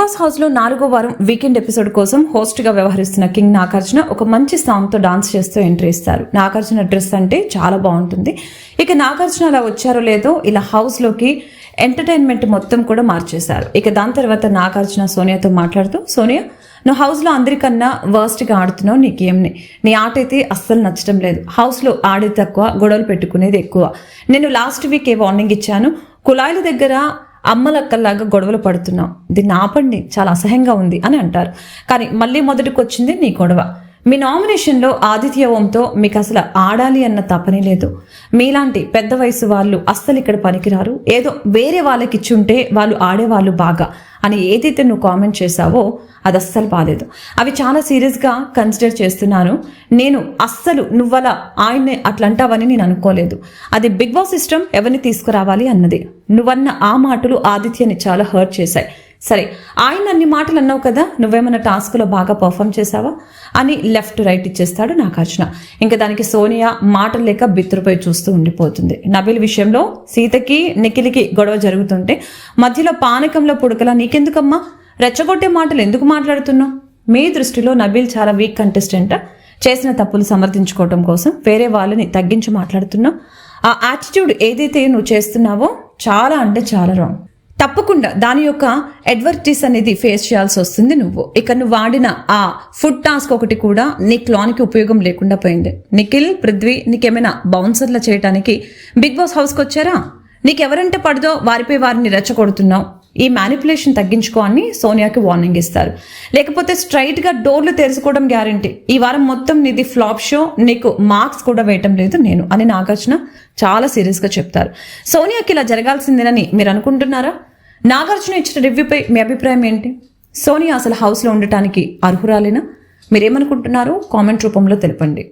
Boss హౌస్లో నాలుగో వారం వీకెండ్ ఎపిసోడ్ కోసం హోస్ట్గా వ్యవహరిస్తున్న కింగ్ నాగార్జున ఒక మంచి సాంగ్తో డాన్స్ చేస్తూ ఎంట్రీ ఇస్తారు. నాగార్జున డ్రెస్ అంటే చాలా బాగుంటుంది. ఇక నాగార్జున అలా వచ్చారో లేదో ఇలా హౌస్లోకి ఎంటర్టైన్మెంట్ మొత్తం కూడా మార్చేశారు. ఇక దాని తర్వాత నాగార్జున సోనియాతో మాట్లాడుతూ సోనియా నువ్వు హౌస్లో అందరికన్నా వర్స్ట్గా ఆడుతున్నావు నీ గేమ్ని నీ? ఆట అయితే అస్సలు నచ్చడం లేదు. హౌస్లో ఆడేది తక్కువ గొడవలు పెట్టుకునేది ఎక్కువ. నేను లాస్ట్ వీక్ ఏ వార్నింగ్ ఇచ్చాను? కుళాయిల దగ్గర అమ్మలక్కల్లాగా గొడవలు పడుతున్నాం దీన్ని ఆపండి చాలా అసహ్యంగా ఉంది అని అంటారు. కానీ మళ్ళీ మొదటికి వచ్చింది నీ గొడవ. మీ నామినేషన్లో ఆదిత్య ఓంతో మీకు అసలు ఆడాలి అన్న తపనే లేదు. మీలాంటి పెద్ద వయసు వాళ్ళు అస్సలు ఇక్కడ పనికిరారు. ఏదో వేరే వాళ్ళకి ఇచ్చుంటే వాళ్ళు ఆడేవాళ్ళు బాగా. అని ఏదైతే నువ్వు కామెంట్ చేశావో అది అస్సలు బాలేదు. అవి చాలా సీరియస్గా కన్సిడర్ చేస్తున్నాను. నేను అస్సలు నువ్వలా ఆయన్ని అట్లా అంటావని నేను అనుకోలేదు. అది బిగ్ బాస్ సిస్టమ్ ఎవరిని తీసుకురావాలి అన్నది. నువ్వన్న ఆ మాటలు ఆదిత్యని చాలా హర్ట్ చేశాయి. సరే ఆయన అన్ని మాటలు అన్నావు కదా నువ్వేమైనా టాస్క్లో బాగా పర్ఫామ్ చేసావా అని లెఫ్ట్ రైట్ ఇచ్చేస్తాడు నాగార్జున. ఇంకా దానికి సోనియా మాటలు లేక బిత్తురుపై చూస్తూ ఉండిపోతుంది. నబిల్ విషయంలో సీతకి నిఖిల్కి గొడవ జరుగుతుంటే మధ్యలో పానకంలో పుడకలా నీకెందుకమ్మా? రెచ్చగొట్టే మాటలు ఎందుకు మాట్లాడుతున్నావు? మీ దృష్టిలో నబీల్ చాలా వీక్ కంటెస్టెంట్ చేసిన తప్పులు సమర్థించుకోవడం కోసం వేరే వాళ్ళని తగ్గించి మాట్లాడుతున్నావు. ఆ యాటిట్యూడ్ ఏదైతే నువ్వు చేస్తున్నావో చాలా అంటే చాలా రాంగ్ తప్పకుండా దాని యొక్క అడ్వర్టీస్ అనేది ఫేస్ చేయాల్సి వస్తుంది నువ్వు. ఇక నువ్వు వాడిన ఆ ఫుడ్ టాస్క్ ఒకటి కూడా నీ క్లాన్కి ఉపయోగం లేకుండా పోయింది. నిఖిల్ పృథ్వీ నీకేమైనా బౌన్సర్ల చేయడానికి బిగ్ బాస్ హౌస్కి వచ్చారా? నీకెవరంటే పడదో వారిపై వారిని రెచ్చగొడుతున్నావు. ఈ మ్యానిపులేషన్ తగ్గించుకో అని సోనియాకి వార్నింగ్ ఇస్తారు. లేకపోతే స్ట్రైట్గా డోర్లు తెరుచుకోవడం గ్యారంటీ ఈ వారం మొత్తం నీది ఫ్లాప్ షో నీకు మార్క్స్ కూడా వేయటం లేదు నేను అని నాగార్జున చాలా సీరియస్గా చెప్తారు. సోనియాకి ఇలా జరగాల్సిందేనని మీరు అనుకుంటున్నారా? నాగార్జున ఇచ్చిన రివ్యూపై మీ అభిప్రాయం ఏంటి? సోనియా అసలు హౌస్లో ఉండటానికి అర్హురాలేనా? మీరేమనుకుంటున్నారో కామెంట్ రూపంలో తెలపండి.